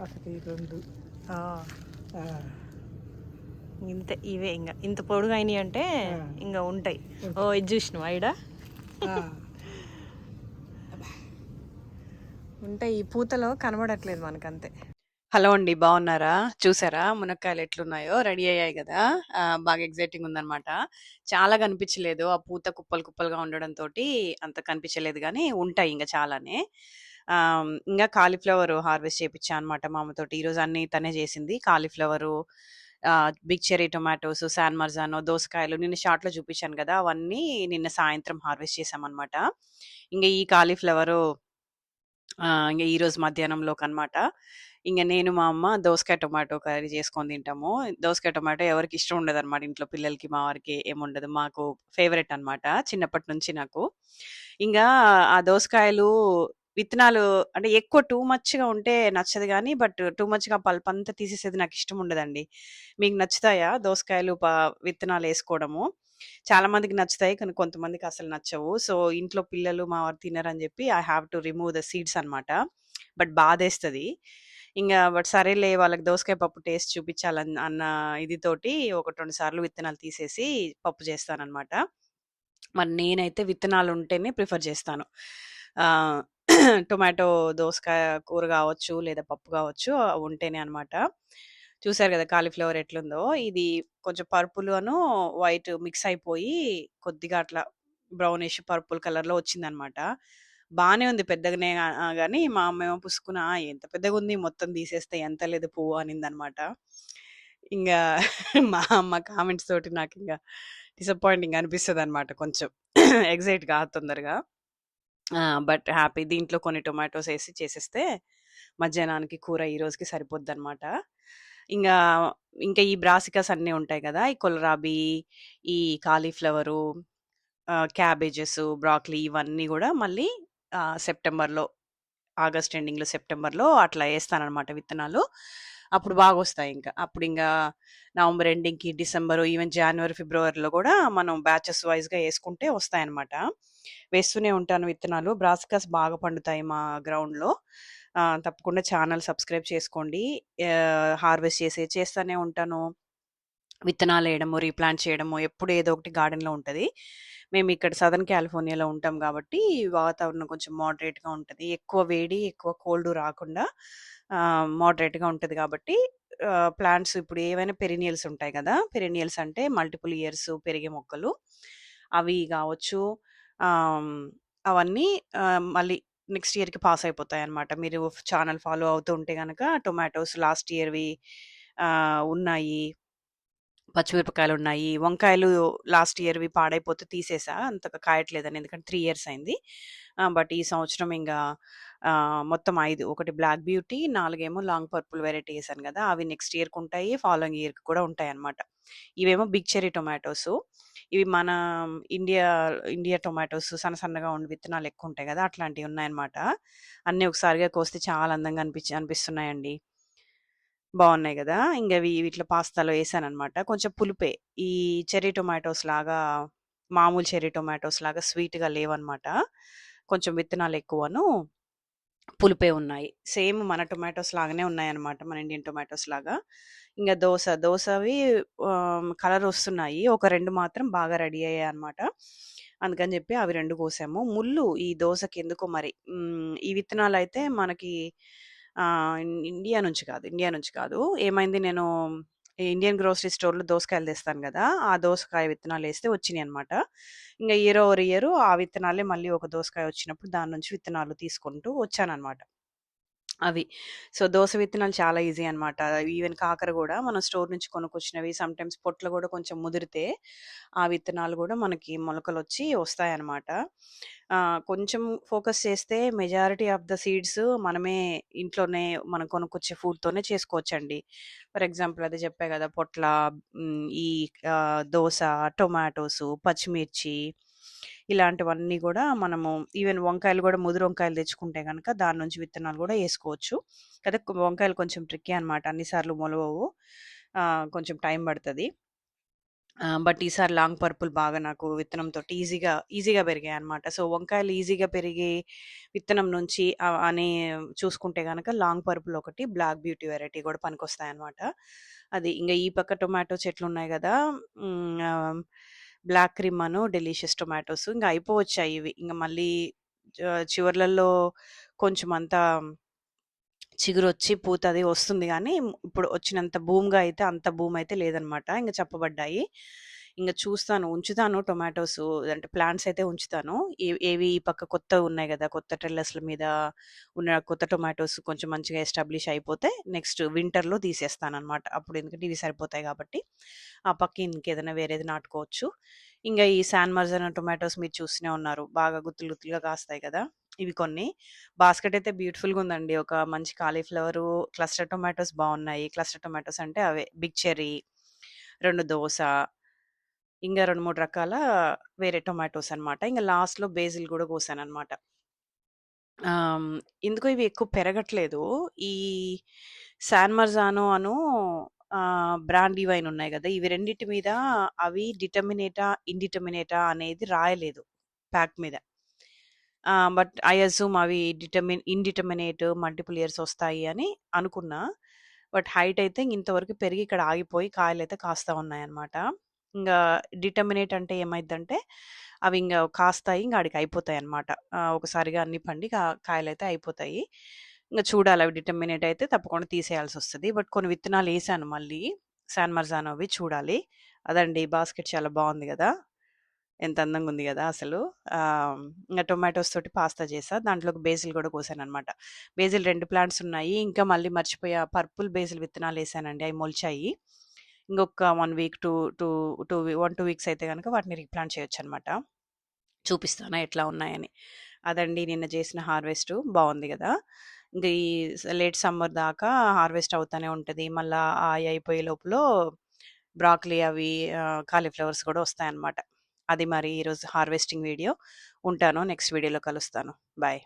ఒకటి రెండు. ఇంతే ఇవే ఇంకా. ఇంత పొడుగు అయినాయి అంటే. ఇంకా ఉంటాయి. ఓ ఇది చూసినావు ఐడా ఆ. ఉంటాయి. ఈ పూతలో కనబడట్లేదు మనకంతే. హలో అండి బాగున్నారా? చూసారా? మునక్కాయలు ఎట్లున్నాయో? రెడీ అయ్యాయి కదా? బాగా ఎగ్జైటింగ్ ఉందన్నమాట. చాలా కనిపించలేదు. ఆ పూత కుప్పలు కుప్పలుగా ఉండడం తోటి అంత కనిపించలేదు కానీ ఉంటాయి ఇంకా చాలానే. ఇంకా కాలీఫ్లవర్ హార్వెస్ట్ చేయించా అనమాట మా అమ్మతోటి ఈరోజు అన్ని తనే చేసింది. Cauliflower big cherry tomatoes San Marzano దోసకాయలు నిన్న షార్ట్లో చూపించాను కదా అవన్నీ నిన్న సాయంత్రం హార్వెస్ట్ చేసామన్నమాట ఇంకా ఈ కాలీఫ్లవరు ఇంకా ఈరోజు మధ్యాహ్నంలోకి అనమాట ఇంకా నేను మా అమ్మ దోసకాయ టొమాటో కర్రీ చేసుకొని తింటాము. దోసకాయ టొమాటో ఎవరికి ఇష్టం ఉండదు అనమాట ఇంట్లో పిల్లలకి మా వారికి ఏముండదు మాకు ఫేవరెట్ అన్నమాట చిన్నప్పటి నుంచి నాకు. ఇంకా ఆ దోసకాయలు విత్తనాలు అంటే ఎక్కువ టూ మచ్గా ఉంటే నచ్చదు కానీ బట్ టూ మచ్గా పల్ప్ అంతా తీసేసేది నాకు ఇష్టం ఉండదండి. మీకు నచ్చుతాయా దోసకాయలు విత్తనాలు వేసుకోవడము? చాలా మందికి నచ్చుతాయి కానీ కొంతమందికి అసలు నచ్చవు. సో ఇంట్లో పిల్లలు మా వారు తినరని చెప్పి I have to remove the seeds అనమాట బట్ బాధేస్తుంది. ఇంకా బట్ సరేలే వాళ్ళకి దోసకాయ పప్పు టేస్ట్ చూపించాలని అన్న ఇది తోటి ఒకటి రెండు సార్లు విత్తనాలు తీసేసి పప్పు చేస్తానన్నమాట. మరి నేనైతే విత్తనాలు ఉంటేనే ప్రిఫర్ చేస్తాను. టొమాటో దోసకాయ కూర కావచ్చు లేదా పప్పు కావచ్చు అవి ఉంటేనే అనమాట చూసారు కదా కాలీఫ్లవర్ ఎట్లుందో? ఇది కొంచెం పర్పుల్ అను వైట్ మిక్స్ అయిపోయి కొద్దిగా అట్లా బ్రౌనిష్ పర్పుల్ కలర్లో వచ్చిందనమాట బాగానే ఉంది పెద్దగానే కానీ మా అమ్మ ఏమో ఎంత పెద్దగా ఉంది మొత్తం తీసేస్తే ఎంత లేదు పువ్వు అనిందనమాట ఇంకా మా అమ్మ కామెంట్స్ తోటి నాకు ఇంకా డిసప్పాయింటింగ్ అనిపిస్తుంది అనమాట కొంచెం. ఎగ్జైట్గా తొందరగా. బట్ హ్యాపీ దీంట్లో కొన్ని టొమాటోస్ వేసి చేసేస్తే మధ్యాహ్నానికి కూర ఈ రోజుకి సరిపోద్ది అనమాట ఇంకా ఇంకా ఈ బ్రాసికస్ అన్నీ ఉంటాయి కదా! ఈ కొలరాబీ ఈ కాలీఫ్లవరు క్యాబేజెస్ బ్రాక్లీ ఇవన్నీ కూడా మళ్ళీ సెప్టెంబర్లో ఆగస్ట్ ఎండింగ్లో సెప్టెంబర్లో అట్లా వేస్తానన్నమాట విత్తనాలు. అప్పుడు బాగా వస్తాయి ఇంకా. అప్పుడు ఇంకా నవంబర్ ఎండింగ్కి డిసెంబర్ ఈవెన్ జనవరి ఫిబ్రవరిలో కూడా మనం బ్యాచెస్ వైజ్గా వేసుకుంటే వస్తాయన్నమాట. వేస్తూనే ఉంటాను విత్తనాలు. బ్రాసికాస్ బాగా పండుతాయి మా గ్రౌండ్లో. తప్పకుండా ఛానల్ సబ్స్క్రైబ్ చేసుకోండి. హార్వెస్ట్ చేసే చేస్తూనే ఉంటాను. విత్తనాలు వేయడము రీప్లాంట్ చేయడము ఎప్పుడు ఏదో ఒకటి గార్డెన్లో ఉంటుంది. మేము ఇక్కడ సదర్న్ కాలిఫోర్నియాలో ఉంటాం కాబట్టి వాతావరణం కొంచెం మోడరేట్గా ఉంటుంది. ఎక్కువ వేడి ఎక్కువ కోల్డ్ రాకుండా మోడరేట్గా ఉంటుంది కాబట్టి ప్లాంట్స్ ఇప్పుడు ఏవైనా పెరినియల్స్ ఉంటాయి కదా! పెరినియల్స్ అంటే మల్టిపుల్ ఇయర్స్ పెరిగే మొక్కలు. అవి కావచ్చు అవన్నీ మళ్ళీ నెక్స్ట్ ఇయర్కి పాస్ అయిపోతాయి అనమాట మీరు ఛానల్ ఫాలో అవుతూ ఉంటే కనుక టొమాటోస్ లాస్ట్ ఇయర్వి ఉన్నాయి. పచ్చిమిరపకాయలు ఉన్నాయి. వంకాయలు లాస్ట్ ఇయర్వి పాడైపోతే తీసేసా. అంతగా కాయట్లేదని. ఎందుకంటే త్రీ ఇయర్స్ అయింది. బట్ ఈ సంవత్సరం ఇంకా మొత్తం ఐదు. ఒకటి బ్లాక్ బ్యూటీ నాలుగేమో లాంగ్ పర్పుల్ వెరైటీ వేసాను కదా! అవి నెక్స్ట్ ఇయర్కి ఉంటాయి ఫాలోయింగ్ ఇయర్కి కూడా ఉంటాయి అనమాట ఇవేమో బిగ్ చెరీ టొమాటోస్. ఇవి మన ఇండియా ఇండియా టొమాటోస్ సన్న సన్నగా ఉండి విత్తనాలు ఎక్కువ ఉంటాయి కదా! అట్లాంటివి ఉన్నాయన్నమాట. అన్నీ ఒకసారిగా కోస్తే చాలా అందంగా అనిపించి అనిపిస్తున్నాయండి. బాగున్నాయి కదా! ఇంకా ఇవి వీటిలో పాస్తాలో వేసాను అనమాట కొంచెం పులిపే. ఈ చెర్రీ టొమాటోస్ లాగా మామూలు చెర్రీ టొమాటోస్ లాగా స్వీట్గా లేవన్నమాట. కొంచెం విత్తనాలు ఎక్కువను. పులిపే ఉన్నాయి. సేమ్ మన టొమాటోస్ లాగానే ఉన్నాయి అన్నమాట మన ఇండియన్ టొమాటోస్ లాగా. ఇంకా దోశ దోశ అవి కలర్ వస్తున్నాయి. ఒక రెండు మాత్రం బాగా రెడీ అయ్యాయి అనమాట అందుకని చెప్పి అవి రెండు కోసాము. ముళ్ళు ఈ దోశకి ఎందుకో మరి? ఈ విత్తనాలు అయితే మనకి ఇండియా నుంచి కాదు ఇండియా నుంచి కాదు. ఏమైంది నేను ఇండియన్ గ్రోసరీ స్టోర్లో దోసకాయలు తెస్తాను కదా ఆ దోసకాయ విత్తనాలు వేస్తే వచ్చినాయి అనమాట ఇంకా ఇయర్ ఓవర్ ఇయర్ ఆ విత్తనాలే మళ్ళీ ఒక దోసకాయ వచ్చినప్పుడు దాని నుంచి విత్తనాలు తీసుకుంటూ వచ్చానమాట అవి. సో దోస విత్తనాలు చాలా ఈజీ అనమాట ఈవెన్ కాకర కూడా మనం స్టోర్ నుంచి కొనుక్కొచ్చినవి. సమ్టైమ్స్ పొట్లు కూడా కొంచెం ముదిరితే ఆ విత్తనాలు కూడా మనకి మొలకలు వచ్చి వస్తాయన్నమాట కొంచెం ఫోకస్ చేస్తే మెజారిటీ ఆఫ్ ద సీడ్స్ మనమే ఇంట్లోనే మనం కొనుక్కొచ్చే ఫుడ్తోనే చేసుకోవచ్చండి. ఫర్ ఎగ్జాంపుల్ అదే చెప్పే కదా పొట్ల ఈ దోశ టొమాటోస్ పచ్చిమిర్చి ఇలాంటివన్నీ కూడా మనము ఈవెన్ వంకాయలు కూడా ముదురు వంకాయలు తెచ్చుకుంటే కనుక దాని నుంచి విత్తనాలు కూడా వేసుకోవచ్చు కదా! వంకాయలు కొంచెం ట్రిక్కీ అనమాట అన్నిసార్లు మొలవవు. కొంచెం టైం పడుతుంది. బట్ ఈసారి లాంగ్ పర్పుల్ బాగా నాకు విత్తనంతోటి ఈజీగా ఈజీగా పెరిగాయి అనమాట సో, వంకాయలు ఈజీగా పెరిగే విత్తనం నుంచి అని చూసుకుంటే కనుక లాంగ్ పర్పుల్ ఒకటి, బ్లాక్ బ్యూటీ వెరైటీ కూడా పనికొస్తాయి అనమాట అది ఇంకా ఈ పక్క టొమాటో చెట్లు ఉన్నాయి కదా బ్లాక్ క్రిమను, డెలీషియస్ టొమాటోస్ ఇంకా అయిపోవచ్చాయి ఇవి. ఇంకా మళ్ళీ చివర్లలో కొంచెం అంతా చిగురొచ్చి పూత అది వస్తుంది కానీ ఇప్పుడు వచ్చినంత భూమిగా అయితే అంత భూమి అయితే లేదనమాట. ఇంకా చెప్పబడ్డాయి. ఇంకా చూస్తాను, ఉంచుతాను టొమాటోస్ అంటే ప్లాంట్స్ అయితే ఉంచుతాను. ఏవి ఏవి ఈ పక్క కొత్తవున్నాయి కదా కొత్త టెర్రస్‌ల మీద ఉన్న కొత్త టొమాటోస్ కొంచెం మంచిగా ఎస్టాబ్లిష్ అయిపోతే నెక్స్ట్ వింటర్‌లో తీసేస్తాను అనమాట అప్పుడు ఎందుకంటే ఇవి సరిపోతాయి కాబట్టి ఆ పక్క ఇంకేదైనా వేరేది నాటుకోవచ్చు. ఇంకా ఈ శాన్ మర్జానా టొమాటోస్ మీరు చూస్తూనే ఉన్నారు. బాగా గుత్తులు గుత్తులుగా కాస్తాయి కదా ఇవి కొన్ని. బాస్కెట్ అయితే బ్యూటిఫుల్‌గా ఉందండి. ఒక మంచి కాలీఫ్లవరు, క్లస్టర్ టొమాటోస్ బాగున్నాయి క్లస్టర్ టొమాటోస్ అంటే అవే బిగ్ చెర్రీ, రెండు దోశ ఇంకా రెండు మూడు రకాల వేరే టొమాటోస్ అనమాట. ఇంకా లాస్ట్‌లో బేజిల్ కూడా కోసాను అనమాట ఎందుకో ఇవి ఎక్కువ పెరగట్లేదు. ఈ శాన్ మర్జానో అను బ్రాండీ వైన్ ఉన్నాయి కదా ఇవి రెండింటి మీద అవి డిటర్మినేటా, ఇండిటర్మినేటా అనేది రాయలేదు ప్యాక్ మీద. బట్ ఐ అస్యూమ్ అవి డిటర్మిన్ ఇండిటర్మినేట్ మల్టిపుల్ ఇయర్స్ వస్తాయి అని అనుకున్నా. బట్ హైట్ అయితే ఇంతవరకు పెరిగి ఇక్కడ ఆగిపోయి కాయలు అయితే కాస్తా ఉన్నాయన్నమాట. ఇంకా డిటర్మినేట్ అంటే ఏమైద్దంటే అవి ఇంకా కాస్తాయి. ఇంకా ఆడికి అయిపోతాయి అనమాట ఒకసారిగా అన్ని పండి కాయలు అయితే అయిపోతాయి. ఇంకా చూడాలి అవి డిటర్మినేట్ అయితే తప్పకుండా తీసేయాల్సి వస్తుంది బట్ కొన్ని విత్తనాలు వేసాను మళ్ళీ. శాన్ మర్జానోవి చూడాలి. అదండి బాస్కెట్ చాలా బాగుంది కదా ఎంత అందంగా ఉంది కదా అసలు. ఇంకా టొమాటోస్ తోటి పాస్తా చేశా. దాంట్లోకి బేసిల్ కోసాను అనమాట బేసిల్ రెండు ప్లాంట్స్ ఉన్నాయి. ఇంకా మళ్ళీ మర్చిపోయా పర్పుల్ బేసిల్ విత్తనాలేసానండి. అవి మొలిచాయి. ఇంకొక one week, two two two 1, 2 weeks అయితే కనుక వాటిని రీప్లాంట్ చేయొచ్చనమాట. చూపిస్తాను ఎట్లా ఉన్నాయని. అదండి నిన్న చేసిన హార్వెస్ట్ బాగుంది కదా ఇంక ఈ లేట్ సమ్మర్ దాకా హార్వెస్ట్ అవుతానే ఉంటుంది మళ్ళా ఆ అయిపోయే లోపల బ్రాక్లీ అవి కాలీఫ్లవర్స్ కూడా వస్తాయన్నమాట. అది మరి ఈరోజు హార్వెస్టింగ్ వీడియో. ఉంటాను. నెక్స్ట్ వీడియోలో కలుస్తాను. బాయ్.